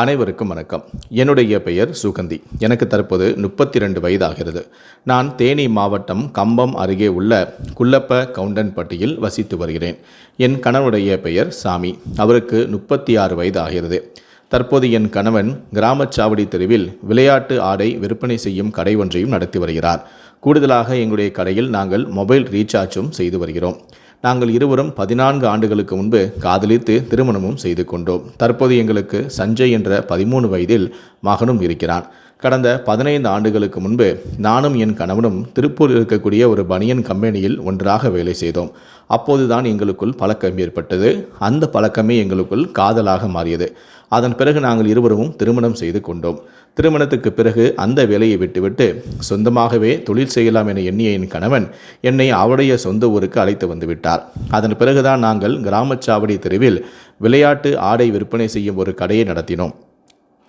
அனைவருக்கும் வணக்கம். என்னுடைய பெயர் சுகந்தி. எனக்கு தற்போது முப்பத்தி ரெண்டு வயதாகிறது. நான் தேனி மாவட்டம் கம்பம் அருகே உள்ள குள்ளப்ப கவுண்டன்பட்டியில் வசித்து வருகிறேன். என் கணவனுடைய பெயர் சாமி. அவருக்கு முப்பத்தி ஆறு வயது ஆகிறது தற்போது என் கணவன் கிராமச்சாவடி தெருவில் விளையாட்டு ஆடை விற்பனை செய்யும் கடை ஒன்றையும் நடத்தி வருகிறார். கூடுதலாக எங்களுடைய கடையில் நாங்கள் மொபைல் ரீசார்ஜும் செய்து வருகிறோம். நாங்கள் இருவரும் பதினான்கு ஆண்டுகளுக்கு முன்பு காதலித்து திருமணமும் செய்து கொண்டோம். தற்போது எங்களுக்கு சஞ்சய் என்ற பதிமூணு வயதில் மகனும் இருக்கிறான். கடந்த பதினைந்து ஆண்டுகளுக்கு முன்பு நானும் என் கணவனும் திருப்பூரில் இருக்கக்கூடிய ஒரு பனியன் கம்பெனியில் ஒன்றாக வேலை செய்தோம். அப்போதுதான் எங்களுக்குள் பழக்கம் ஏற்பட்டது. அந்த பழக்கமே எங்களுக்குள் காதலாக மாறியது. அதன் பிறகு நாங்கள் இருவரும் திருமணம் செய்து கொண்டோம். திருமணத்துக்கு பிறகு அந்த வேலையை விட்டுவிட்டு சொந்தமாகவே தொழில் செய்யலாம் என எண்ணிய என் கணவன் என்னை அவருடைய சொந்த ஊருக்கு அழைத்து வந்துவிட்டார். அதன் பிறகுதான் நாங்கள் கிராமச்சாவடி தெருவில் விளையாட்டு ஆடை விற்பனை செய்யும் ஒரு கடையை நடத்தினோம்.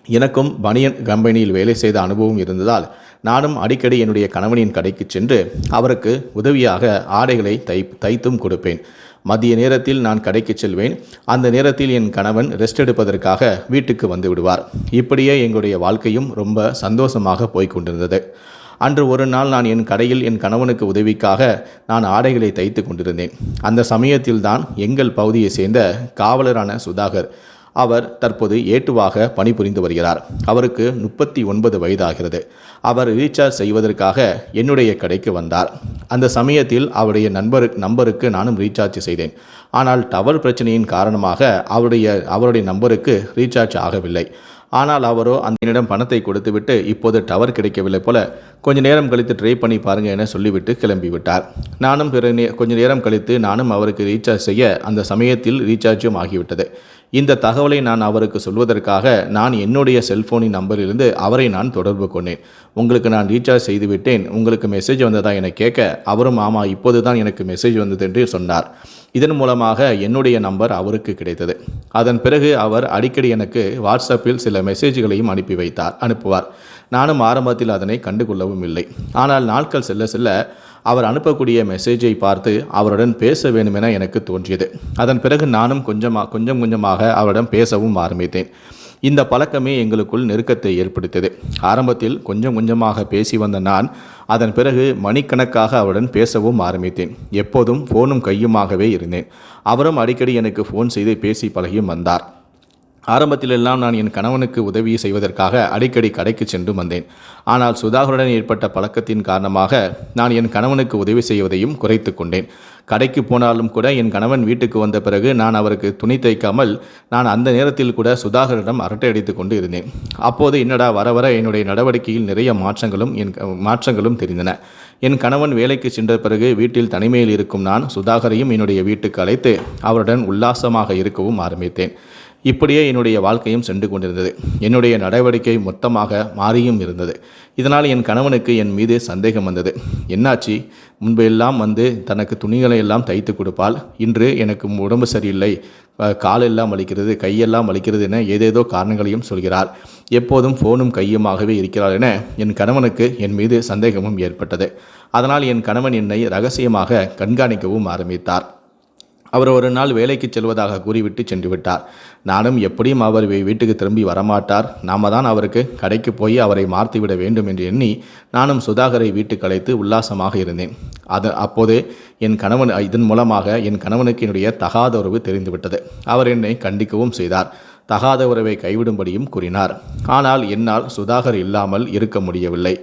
எனக்கும் பனியன் கம்பெனியில் வேலை செய்த அனுபவம் இருந்ததால் நானும் அடிக்கடி என்னுடைய கணவனின் கடைக்கு சென்று அவருக்கு உதவியாக ஆடைகளை தை தைத்தும் கொடுப்பேன். மதிய நேரத்தில் நான் கடைக்கு செல்வேன். அந்த நேரத்தில் என் கணவன் ரெஸ்ட் எடுப்பதற்காக வீட்டுக்கு வந்து விடுவார். இப்படியே எங்களுடைய வாழ்க்கையும் ரொம்ப சந்தோஷமாக போய்கொண்டிருந்தது அன்று ஒரு நாள் நான் என் கடையில் என் கணவனுக்கு உதவிக்காக நான் ஆடைகளை தைத்து கொண்டிருந்தேன். அந்த சமயத்தில்தான் எங்கள் பகுதியை சேர்ந்த காவலரான சுதாகர் அவர் தற்போது ஏட்டுவாக பணிபுரிந்து வருகிறார். அவருக்கு முப்பத்தி ஒன்பது வயதாகிறது. அவர் ரீசார்ஜ் செய்வதற்காக என்னுடைய கடைக்கு வந்தார். அந்த சமயத்தில் அவருடைய நண்பரு நம்பருக்கு நானும் ரீசார்ஜ் செய்தேன். ஆனால் டவர் பிரச்சனையின் காரணமாக அவருடைய அவருடைய நம்பருக்கு ரீசார்ஜ் ஆகவில்லை. ஆனால் அவரோ அந்த என்னிடம் பணத்தை கொடுத்துவிட்டு இப்போது டவர் கிடைக்கவில்லை போல கொஞ்ச நேரம் கழித்து ட்ரை பண்ணி பாருங்க என சொல்லிவிட்டு கிளம்பிவிட்டார். நானும் பிற நே கொஞ்ச நேரம் கழித்து நானும் அவருக்கு ரீசார்ஜ் செய்ய அந்த சமயத்தில் ரீசார்ஜும் ஆகிவிட்டது. இந்த தகவலை நான் அவருக்கு சொல்வதற்காக நான் என்னுடைய செல்போனின் நம்பரிலிருந்து அவரை நான் தொடர்பு கொண்டேன். உங்களுக்கு நான் ரீசார்ஜ் செய்துவிட்டேன். உங்களுக்கு மெசேஜ் வந்ததா என கேட்க அவரும் ஆமா இப்போது தான் எனக்கு மெசேஜ் வந்தது என்று சொன்னார். இதன் மூலமாக என்னுடைய நம்பர் அவருக்கு கிடைத்தது. அதன் பிறகு அவர் அடிக்கடி எனக்கு வாட்ஸ்அப்பில் சில மெசேஜ்களையும் அனுப்பி வைத்தார் அனுப்புவார். நானும் ஆரம்பத்தில் அதனை கண்டுகொள்ளவும் இல்லை. ஆனால் நாட்கள் செல்ல செல்ல அவர் அனுப்பக்கூடிய மெசேஜை பார்த்து அவருடன் பேச வேண்டுமென எனக்கு தோன்றியது. அதன் பிறகு நானும் கொஞ்சமாக கொஞ்சம் கொஞ்சமாக அவரிடம் பேசவும் ஆரம்பித்தேன். இந்த பழக்கமே எங்களுக்குள் நெருக்கத்தை ஏற்படுத்தியது. ஆரம்பத்தில் கொஞ்சம் கொஞ்சமாக பேசி வந்த நான் அதன் பிறகு மணிக்கணக்காக அவருடன் பேசவும் ஆரம்பித்தேன். எப்போதும் ஃபோனும் கையுமாகவே இருந்தேன். அவரும் அடிக்கடி எனக்கு ஃபோன் செய்து பேசி பழகியும் வந்தார். ஆரம்பத்திலெல்லாம் நான் என் கணவனுக்கு உதவி செய்வதற்காக அடிக்கடி கடைக்கு சென்று வந்தேன். ஆனால் சுதாகருடன் ஏற்பட்ட பழக்கத்தின் காரணமாக நான் என் கணவனுக்கு உதவி செய்வதையும் குறைத்து கொண்டேன். கடைக்கு போனாலும் கூட என் கணவன் வீட்டுக்கு வந்த பிறகு நான் அவருக்கு துணி தைக்காமல் நான் அந்த நேரத்தில் கூட சுதாகரிடம் அரட்டை அடித்து கொண்டு இருந்தேன். அப்போது என்னடா வர வர என்னுடைய நடவடிக்கையில் நிறைய மாற்றங்களும் என் மாற்றங்களும் தெரிந்தன. என் கணவன் வேலைக்கு சென்ற பிறகு வீட்டில் தனிமையில் இருக்கும் நான் சுதாகரையும் என்னுடைய வீட்டுக்கு அழைத்து அவருடன் உல்லாசமாக இருக்கவும் ஆரம்பித்தேன். இப்படியே என்னுடைய வாழ்க்கையும் சென்று கொண்டிருந்தது. என்னுடைய நடவடிக்கை மொத்தமாக மாறியும் இருந்தது. இதனால் என் கணவனுக்கு என் மீது சந்தேகம் வந்தது. என்னாச்சு? முன்பு எல்லாம் வந்து தனக்கு துணிகளை எல்லாம் தைத்து கொடுப்பால் இன்று எனக்கு உடம்பு சரியில்லை. காலெல்லாம் வலிக்கிறது கையெல்லாம் வலிக்கிறது என ஏதேதோ காரணங்களையும் சொல்கிறார். எப்போதும் ஃபோனும் கையுமாகவே இருக்கிறார் என என் கணவனுக்கு என் மீது சந்தேகமும் ஏற்பட்டது. அதனால் என் கணவன் என்னை ரகசியமாக கண்காணிக்கவும் ஆரம்பித்தார். அவர் ஒரு நாள் வேலைக்கு செல்வதாக கூறிவிட்டு சென்று விட்டார் நானும் எப்படியும் அவர் வீட்டுக்கு திரும்பி வரமாட்டார். நாம தான் அவருக்கு கடைக்கு போய் அவரை மாற்றிவிட வேண்டும் என்று எண்ணி நானும் சுதாகரை வீட்டுக்கு அழைத்து உல்லாசமாக இருந்தேன். அது அப்போது என் கணவன் இதன் மூலமாக என் கணவனுக்கு என்னுடைய தகாத உறவு தெரிந்துவிட்டது. அவர் என்னை கண்டிக்கவும் செய்தார். தகாத உறவை கைவிடும்படியும் கூறினார். ஆனால் என்னால் சுதாகர் இல்லாமல் இருக்க முடியவில்லை.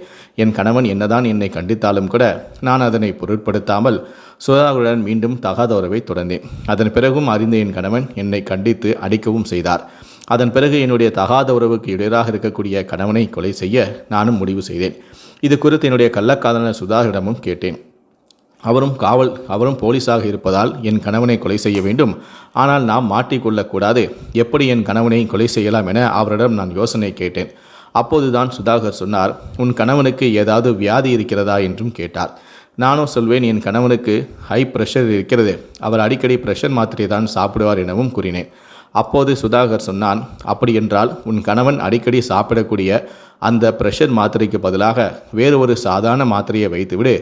என் கணவன் என்னதான் என்னை கண்டித்தாலும் கூட நான் அதனை பொருட்படுத்தாமல் சுதாகருடன் மீண்டும் தகாத உறவை தொடர்ந்தேன். அதன் பிறகும் அறிந்த என் கணவன் என்னை கண்டித்து அடிக்கவும் செய்தார். அதன் பிறகு என்னுடைய தகாத உறவுக்கு இடையராக இருக்கக்கூடிய கணவனை கொலை செய்ய நானும் முடிவு செய்தேன். இது குறித்து என்னுடைய கள்ளக்காதலர் சுதாகரிடமும் கேட்டேன். அவரும் காவல் அவரும் போலீஸாக இருப்பதால் என் கணவனை கொலை செய்ய வேண்டும். ஆனால் நாம் மாட்டிக்கொள்ளக்கூடாது. எப்படி என் கணவனை கொலை செய்யலாம் என அவரிடம் நான் யோசனை கேட்டேன். அப்போதுதான் சுதாகர் சொன்னார் உன் கணவனுக்கு ஏதாவது வியாதி இருக்கிறதா? என்றும் கேட்டார். நானும் சொல்வேன் என் கணவனுக்கு ஹை ப்ரெஷர் இருக்கிறது. அவர் அடிக்கடி ப்ரெஷர் மாத்திரை தான் சாப்பிடுவார் எனவும் கூறினேன். அப்போது சுதாகர் சொன்னான் அப்படியென்றால் உன் கணவன் அடிக்கடி சாப்பிடக்கூடிய அந்த ப்ரெஷர் மாத்திரைக்கு பதிலாக வேறு ஒரு சாதாரண மாத்திரையை வைத்துவிடு.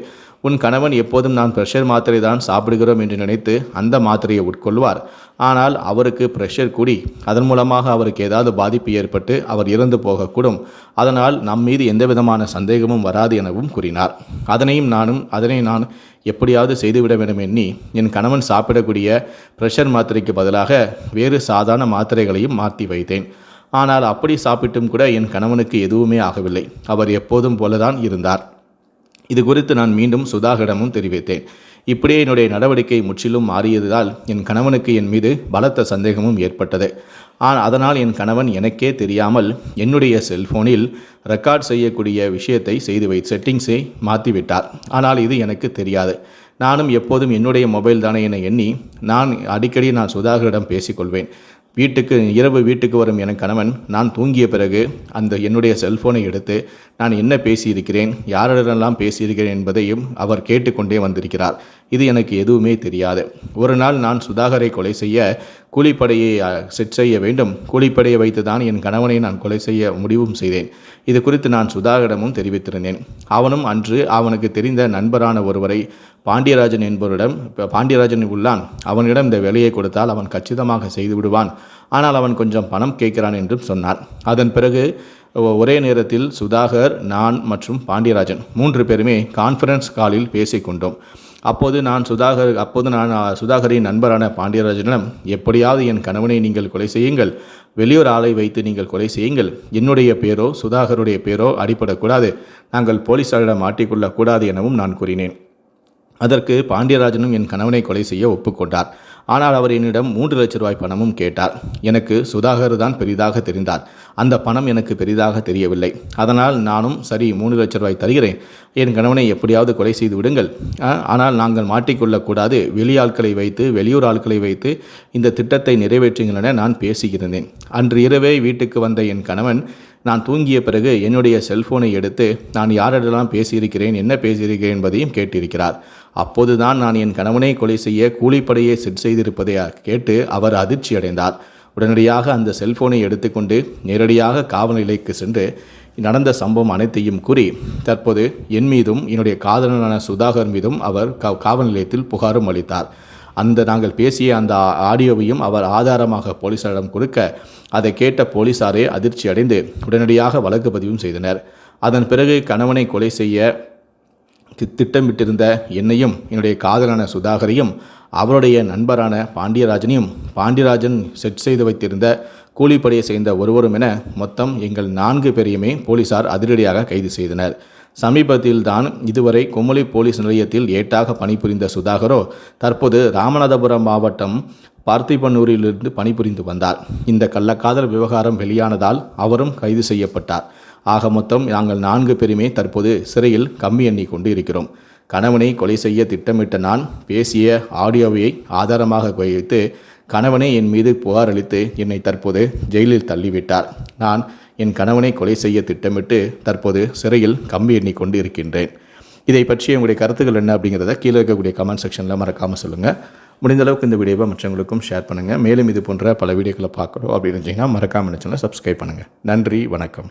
உன் கணவன் எப்போதும் நான் ப்ரெஷர் மாத்திரை தான் சாப்பிடுகிறோம் என்று நினைத்து அந்த மாத்திரையை உட்கொள்வார். ஆனால் அவருக்கு ப்ரெஷர் கூடி அதன் மூலமாக அவருக்கு ஏதாவது பாதிப்பு ஏற்பட்டு அவர் இறந்து போகக்கூடும். அதனால் நம் மீது எந்த விதமான சந்தேகமும் வராது எனவும் கூறினார். அதனையும் நானும் அதனை நான் எப்படியாவது செய்துவிட வேண்டும் எண்ணி என் கணவன் சாப்பிடக்கூடிய ப்ரெஷர் மாத்திரைக்கு பதிலாக வேறு சாதாரண மாத்திரைகளையும் மாற்றி வைத்தேன். ஆனால் அப்படி சாப்பிட்டும் கூட என் கணவனுக்கு எதுவுமே ஆகவில்லை. அவர் எப்போதும் போலதான் இருந்தார். இது குறித்து நான் மீண்டும் சுதாகரிடமும் தெரிவித்தேன். இப்படியே என்னுடைய நடவடிக்கை முற்றிலும் மாறியதால் என் கணவனுக்கு என் மீது பலத்த சந்தேகமும் ஏற்பட்டது. ஆனால் அதனால் என் கணவன் எனக்கே தெரியாமல் என்னுடைய செல்போனில் ரெக்கார்ட் செய்யக்கூடிய விஷயத்தை செய்து வை செட்டிங்ஸை மாற்றிவிட்டார் ஆனால் இது எனக்கு தெரியாது. நானும் எப்போதும் என்னுடைய மொபைல் தானே என எண்ணி நான் அடிக்கடி நான் சுதாகரிடம் பேசிக்கொள்வேன். வீட்டுக்கு இரவு வீட்டுக்கு வரும் என் கணவன் நான் தூங்கிய பிறகு அந்த என்னுடைய செல்போனை எடுத்து நான் என்ன பேசியிருக்கிறேன்? யாரிடமெல்லாம் பேசியிருக்கிறேன் என்பதையும் அவர் கேட்டுக்கொண்டே வந்திருக்கிறார். இது எனக்கு எதுவுமே தெரியாது. ஒரு நாள் நான் சுதாகரை கொலை செய்ய கூலிப்படையை செட் செய்ய வேண்டும். கூலிப்படையை வைத்து தான் என் கணவனை நான் கொலை செய்ய முடிவும் செய்தேன். இது குறித்து நான் சுதாகரிடமும் தெரிவித்திருந்தேன். அவனும் அன்று அவனுக்கு தெரிந்த நண்பரான ஒருவரை பாண்டியராஜன் என்பவரிடம் பாண்டியராஜன் உள்ளான். அவனிடம் இந்த வேலையை கொடுத்தால் அவன் கச்சிதமாக செய்து விடுவான். ஆனால் அவன் கொஞ்சம் பணம் கேட்கிறான் என்றும் சொன்னார். அதன் பிறகு ஒரே நேரத்தில் சுதாகர் நான் மற்றும் பாண்டியராஜன் மூன்று பேருமே கான்ஃபரன்ஸ் காலில் பேசிக்கொண்டோம். அப்போது நான் சுதாகர் அப்போது நான் சுதாகரின் நண்பரான பாண்டியராஜனிடம் எப்படியாவது என் கணவனை நீங்கள் கொலை செய்யுங்கள். வெளியூர் ஆளை வைத்து நீங்கள் கொலை செய்யுங்கள். என்னுடைய பேரோ சுதாகருடைய பேரோ அடிபடக்கூடாது. நாங்கள் போலீசாரிடம் மாட்டிக்கொள்ளக்கூடாது எனவும் நான் கூறினேன். அதற்கு பாண்டியராஜனும் என் கணவனை கொலை செய்ய ஒப்புக்கொண்டார். ஆனால் அவர் என்னிடம் மூன்று லட்ச ரூபாய் பணமும் கேட்டார். எனக்கு சுதாகர் தான் பெரிதாக தெரிந்தார். அந்த பணம் எனக்கு பெரிதாக தெரியவில்லை. அதனால் நானும் சரி மூணு லட்ச ரூபாய் தருகிறேன். என் கணவனை எப்படியாவது கொலை செய்து விடுங்கள். ஆனால் நாங்கள் மாட்டிக்கொள்ளக்கூடாது. வெளியாட்களை வைத்து வெளியூர் ஆட்களை வைத்து இந்த திட்டத்தை நிறைவேற்றுங்கள் என நான் பேசியிருந்தேன். அன்று இரவே வீட்டுக்கு வந்த என் கணவன் நான் தூங்கிய பிறகு என்னுடைய செல்போனை எடுத்து நான் யாரிடலாம் பேசியிருக்கிறேன் என்ன பேசியிருக்கிறேன் என்பதையும் கேட்டிருக்கிறார். அப்போதுதான் நான் என் கணவனை கொலை செய்ய கூலிப்படையை செட் செய்திருப்பதை கேட்டு அவர் அதிர்ச்சி அடைந்தார் உடனடியாக அந்த செல்போனை எடுத்துக்கொண்டு நேரடியாக காவல் நிலைக்கு சென்று நடந்த சம்பவம் அனைத்தையும் கூறி தற்போது என் மீதும் என்னுடைய காதலனான சுதாகர் மீதும் அவர் காவல் நிலையத்தில் புகாரும் அளித்தார். அந்த நாங்கள் பேசிய அந்த ஆடியோவையும் அவர் ஆதாரமாக போலீசாரிடம் கொடுக்க அதை கேட்ட போலீசாரே அதிர்ச்சி அடைந்து உடனடியாக வழக்கு பதிவும் செய்தனர். அதன் பிறகு கணவனை கொலை செய்ய திட்டமிட்டிருந்த என்னையும் என்னுடைய காதலான சுதாகரையும் அவருடைய நண்பரான பாண்டியராஜனையும் பாண்டியராஜன் செட் செய்து வைத்திருந்த கூலிப்படையை சேர்ந்த ஒருவரும் என மொத்தம் எங்கள் நான்கு பேரையுமே போலீசார் அதிரடியாக கைது செய்தனர். சமீபத்தில் தான் இதுவரை குமளி போலீஸ் நிலையத்தில் ஏட்டாக பணிபுரிந்த சுதாகரோ தற்போது ராமநாதபுரம் மாவட்டம் பார்த்திபனூரிலிருந்து பணிபுரிந்து வந்தார். இந்த கள்ளக்காதல் விவகாரம் வெளியானதால் அவரும் கைது செய்யப்பட்டார். ஆக மொத்தம் நாங்கள் நான்கு பேருமே தற்போது சிறையில் கம்மி எண்ணி கொண்டு இருக்கிறோம் கணவனை கொலை செய்ய திட்டமிட்ட நான் பேசிய ஆடியோவை ஆதாரமாக வைத்து கணவனே என் மீது புகார் அளித்து என்னை தற்போது ஜெயிலில் தள்ளிவிட்டார். நான் என் கணவனை கொலை செய்ய திட்டமிட்டு தற்போது சிறையில் கம்பி எண்ணிக்கொண்டு இருக்கின்றேன் இதை பற்றி உங்களுடைய கருத்துக்கள் என்ன அப்படிங்கிறத கீழே இருக்கக்கூடிய கமெண்ட் செக்ஷனில் மறக்காமல் சொல்லுங்கள் முடிந்த அளவுக்கு இந்த வீடியோவை மற்றவங்களுக்கும் ஷேர் பண்ணுங்கள் மேலும் இது போன்ற பல வீடியோக்களை பார்க்கணும் அப்படின்னு இருந்துச்சிங்கன்னா மறக்காமல் நினச்சோன்னா சப்ஸ்கிரைப் பண்ணுங்கள் நன்றி வணக்கம்.